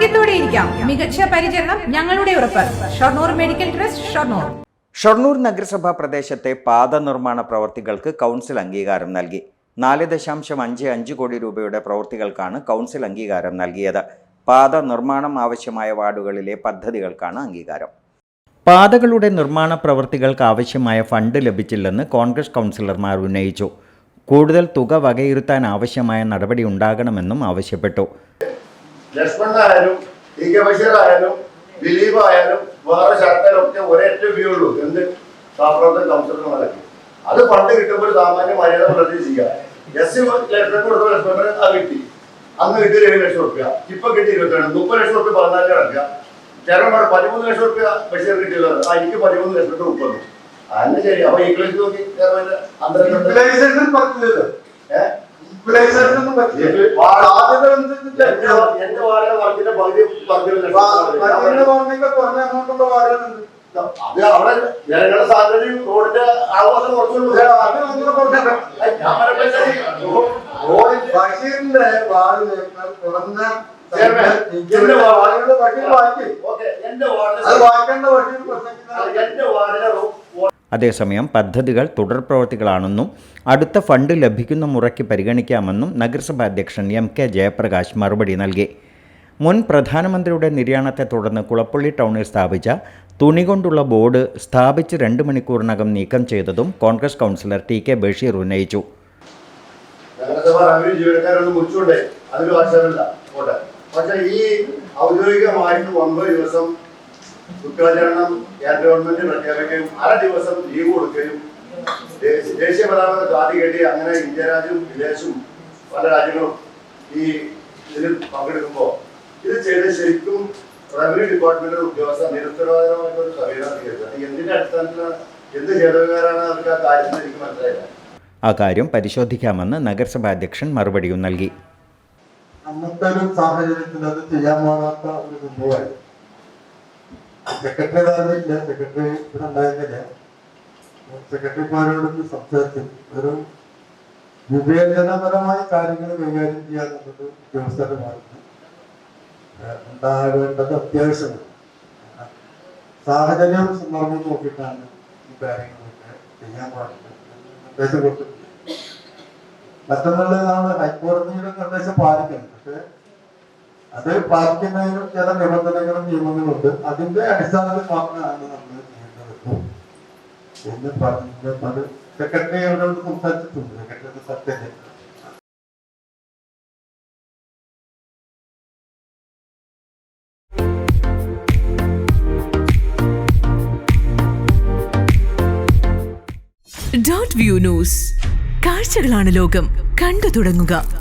ആരോഗ്യത്തോടെ ഇരിക്കാം. മികച്ച പരിചരണം ഞങ്ങളുടെ ഉറപ്പ്. Shoranur medical trust Shoranur. Shoranur നഗരസഭാ പ്രദേശത്തെ പാത നിർമ്മാണ പ്രവർത്തികൾക്ക് കൗൺസിൽ അംഗീകാരം നൽകി. നാല് ദശാംശം അഞ്ച് അഞ്ച് കോടി രൂപയുടെ പ്രവൃത്തികൾക്കാണ് കൗൺസിൽ അംഗീകാരം നൽകിയത്. പാത നിർമ്മാണം ആവശ്യമായ വാർഡുകളിലെ പദ്ധതികൾക്കാണ് അംഗീകാരം. പാതകളുടെ നിർമ്മാണ പ്രവൃത്തികൾക്ക് ആവശ്യമായ ഫണ്ട് ലഭിച്ചില്ലെന്ന് കോൺഗ്രസ് കൗൺസിലർമാർ ഉന്നയിച്ചു. കൂടുതൽ തുക വകയിരുത്താൻ ആവശ്യമായ നടപടി ഉണ്ടാകണമെന്നും ആവശ്യപ്പെട്ടു. ലക്ഷ്മണൻ ഇ കെ ബഷീർ ആയാലും ദിലീപ് ആയാലും വേറെ ശക്തരൊക്കെ ഒരേറ്റ വ്യൂ ഉള്ളൂ. എന്ത് സാപ്രവർത്തന കൗൺസിലർമാരൊക്കെ അത് പണ്ട് കിട്ടുമ്പോൾ ഒരു സാമാന്യ മര്യാദ പ്രതീക്ഷിക്കുക. എസ് സി ലക്ഷ്മണൻ കൊടുത്ത ലക്ഷ്മണന് അത് കിട്ടി. അന്ന് കിട്ടിയ ഏഴ് ലക്ഷം റുപ്യ. ഇപ്പൊ കിട്ടി ഇരുപത്തിരണ്ട്. മുപ്പത് ലക്ഷം റുപ്യ പതിനാല് കിടക്കുക ചേട്ടന്മാർ പതിമൂന്ന് ലക്ഷം റുപ്യ ബഷീർ കിട്ടിയത് ആ എനിക്ക് പതിമൂന്ന് ലക്ഷം റുപ്യ മുപ്പത് അതന്നെ ശരി. അപ്പൊ ഇംഗ്ലീഷ് നോക്കി. അന്തരം എന്റെ വാടക വർക്കിന്റെ പകുതി വർക്കിന് മറ്റൊരു ഗവൺമെന്റ് കുറഞ്ഞ എമൗണ്ടുള്ള വാടകയുണ്ട് അത് അവിടെ ജനങ്ങളുടെ സാധ്യതയും റോഡിന്റെ ആവാസം കുറച്ചുള്ളൂ ബഷീറിന്റെ വാർഡിനേക്കാൾ കുറഞ്ഞ എന്റെ വാർഡുകളുടെ ബഷീർ വായിക്കും? എന്റെ വാർഡിലെ അത് വായിക്കേണ്ട ബഷീർ പ്രസംഗിക്കുന്ന എന്റെ വാർഡിലെ അതേസമയം പദ്ധതികൾ തുടർ പ്രവൃത്തികളാണെന്നും അടുത്ത ഫണ്ട് ലഭിക്കുന്ന മുറയ്ക്ക് പരിഗണിക്കാമെന്നും നഗരസഭാ അധ്യക്ഷൻ എം കെ ജയപ്രകാശ് മറുപടി നൽകി. മുൻ പ്രധാനമന്ത്രിയുടെ നിര്യാണത്തെ തുടർന്ന് കുളപ്പള്ളി ടൗണിൽ സ്ഥാപിച്ച തുണി കൊണ്ടുള്ള ബോർഡ് സ്ഥാപിച്ച് രണ്ട് മണിക്കൂറിനകം നീക്കം ചെയ്തതും Congress councillor T K Basheer ഉന്നയിച്ചു. ഈ ഔദ്യോഗികമായിട്ട് ഒമ്പത് ദിവസം ദുഃഖാചരണം കേന്ദ്ര ഗവൺമെന്റ് പ്രഖ്യാപിക്കുകയും അര ദിവസം ലീവ് കൊടുക്കുകയും ദേശീയ പതാക ജാതി കെട്ടി അങ്ങനെ ഇന്ത്യ രാജ്യവും വിദേശവും പല രാജ്യങ്ങളും ഈ ഇതിൽ പങ്കെടുക്കുമ്പോൾ ഇത് ചെയ്ത് ശരിക്കും റവന്യൂ ഡിപ്പാർട്ട്മെന്റ് ഉദ്യോഗസ്ഥ നിരുത്തരവാദമായിട്ടുള്ള ഒരു സമീപനം സ്വീകരിച്ചത് എന്തിന്റെ അടിസ്ഥാനത്തിലാണ് എന്ത് ചെയ്തവരാണ് അവർക്ക് ആ കാര്യത്തിൽ എനിക്ക് മനസ്സിലായില്ല. ആ കാര്യം പരിശോധിക്കാമെന്ന് നഗരസഭാ അധ്യക്ഷൻ മറുപടിയും നൽകി. അന്നത്തെ ഒരു സാഹചര്യത്തിൽ അത് ചെയ്യാൻ പാടാത്ത ഒരു സംഭവമായിരുന്നു. സെക്രട്ടറി ഉണ്ടായിരുന്നില്ല സെക്രട്ടറി ഇവിടെ ഉണ്ടായിരുന്നില്ല സെക്രട്ടറിമാരോട് സംസാരിച്ചു. ഒരു വിവേചനപരമായ കാര്യങ്ങൾ കൈകാര്യം ചെയ്യാന്നുള്ളത് ഉദ്യോഗസ്ഥരുടെ ഭാഗത്ത് ഉണ്ടാകേണ്ടത് അത്യാവശ്യമാണ്. സാഹചര്യം സന്ദർഭം നോക്കിയിട്ടാണ് ഈ കാര്യങ്ങളൊക്കെ ചെയ്യാൻ പാടുള്ളത് നിർദ്ദേശം കൊടുത്തിട്ടുണ്ട്. മറ്റൊന്നുള്ളതാണ് ഹൈക്കോടതിയുടെ നിർദ്ദേശം പാലിക്കണം പക്ഷെ അത് പാലിക്കുന്നതിനും ചില നിബന്ധനകളും നിയമങ്ങളുണ്ട്. അതിന്റെ അടിസ്ഥാനത്തിൽ മാത്രമാണ് നമ്മൾ എന്ന് പറഞ്ഞത്. സെക്രട്ടറിയോട് സംസാരിച്ചിട്ടുണ്ട്. സെക്രട്ടറി സത്യത്തെ ഡോട്ട് വ്യൂ ന്യൂസ് കാഴ്ചകളാണ് ലോകം. കണ്ടു തുടങ്ങുക.